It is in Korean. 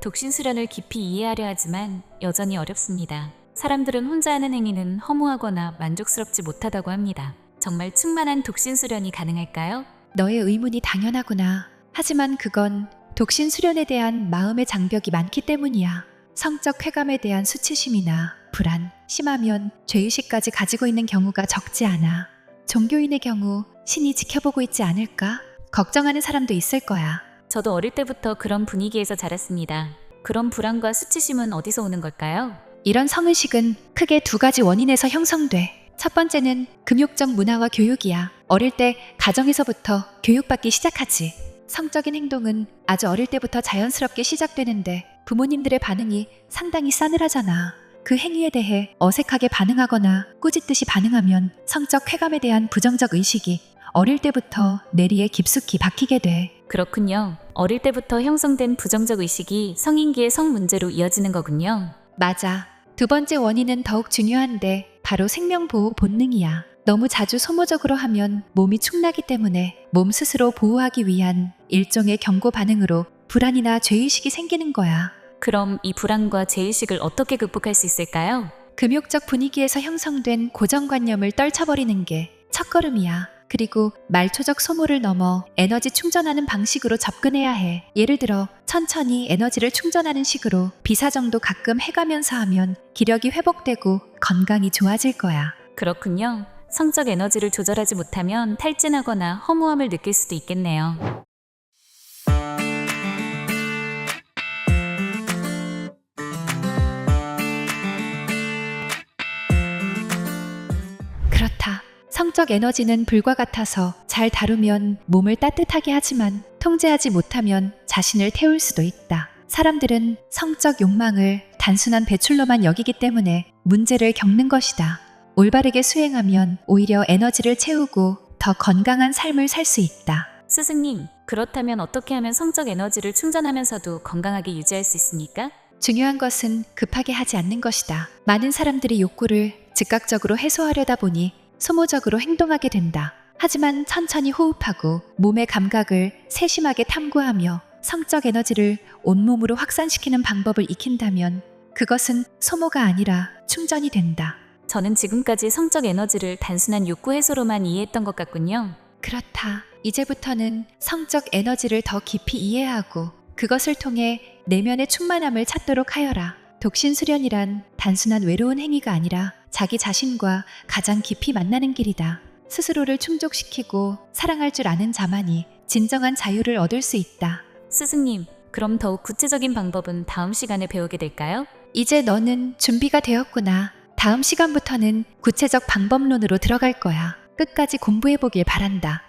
독신 수련을 깊이 이해하려 하지만 여전히 어렵습니다. 사람들은 혼자 하는 행위는 허무하거나 만족스럽지 못하다고 합니다. 정말 충만한 독신 수련이 가능할까요? 너의 의문이 당연하구나. 하지만 그건 독신 수련에 대한 마음의 장벽이 많기 때문이야. 성적 쾌감에 대한 수치심이나 불안, 심하면 죄의식까지 가지고 있는 경우가 적지 않아. 종교인의 경우 신이 지켜보고 있지 않을까? 걱정하는 사람도 있을 거야. 저도 어릴 때부터 그런 분위기에서 자랐습니다. 그런 불안과 수치심은 어디서 오는 걸까요? 이런 성의식은 크게 두 가지 원인에서 형성돼. 첫 번째는 금욕적 문화와 교육이야. 어릴 때 가정에서부터 교육받기 시작하지. 성적인 행동은 아주 어릴 때부터 자연스럽게 시작되는데 부모님들의 반응이 상당히 싸늘하잖아. 그 행위에 대해 어색하게 반응하거나 꾸짖듯이 반응하면 성적 쾌감에 대한 부정적 의식이 어릴 때부터 뇌리에 깊숙이 박히게 돼. 그렇군요. 어릴 때부터 형성된 부정적 의식이 성인기의 성 문제로 이어지는 거군요. 맞아. 두 번째 원인은 더욱 중요한데 바로 생명보호 본능이야. 너무 자주 소모적으로 하면 몸이 축나기 때문에 몸 스스로 보호하기 위한 일종의 경고 반응으로 불안이나 죄의식이 생기는 거야. 그럼 이 불안과 죄의식을 어떻게 극복할 수 있을까요? 금욕적 분위기에서 형성된 고정관념을 떨쳐버리는 게 첫걸음이야. 그리고 말초적 소모를 넘어 에너지 충전하는 방식으로 접근해야 해. 예를 들어 천천히 에너지를 충전하는 식으로 비사정도 가끔 해가면서 하면 기력이 회복되고 건강이 좋아질 거야. 그렇군요. 성적 에너지를 조절하지 못하면 탈진하거나 허무함을 느낄 수도 있겠네요. 그렇다. 성적 에너지는 불과 같아서 잘 다루면 몸을 따뜻하게 하지만 통제하지 못하면 자신을 태울 수도 있다. 사람들은 성적 욕망을 단순한 배출로만 여기기 때문에 문제를 겪는 것이다. 올바르게 수행하면 오히려 에너지를 채우고 더 건강한 삶을 살 수 있다. 스승님, 그렇다면 어떻게 하면 성적 에너지를 충전하면서도 건강하게 유지할 수 있습니까? 중요한 것은 급하게 하지 않는 것이다. 많은 사람들이 욕구를 즉각적으로 해소하려다 보니 소모적으로 행동하게 된다. 하지만 천천히 호흡하고 몸의 감각을 세심하게 탐구하며 성적 에너지를 온몸으로 확산시키는 방법을 익힌다면 그것은 소모가 아니라 충전이 된다. 저는 지금까지 성적 에너지를 단순한 욕구 해소로만 이해했던 것 같군요. 그렇다. 이제부터는 성적 에너지를 더 깊이 이해하고 그것을 통해 내면의 충만함을 찾도록 하여라. 독신 수련이란 단순한 외로운 행위가 아니라 자기 자신과 가장 깊이 만나는 길이다. 스스로를 충족시키고 사랑할 줄 아는 자만이 진정한 자유를 얻을 수 있다. 스승님, 그럼 더욱 구체적인 방법은 다음 시간에 배우게 될까요? 이제 너는 준비가 되었구나. 다음 시간부터는 구체적 방법론으로 들어갈 거야. 끝까지 공부해보길 바란다.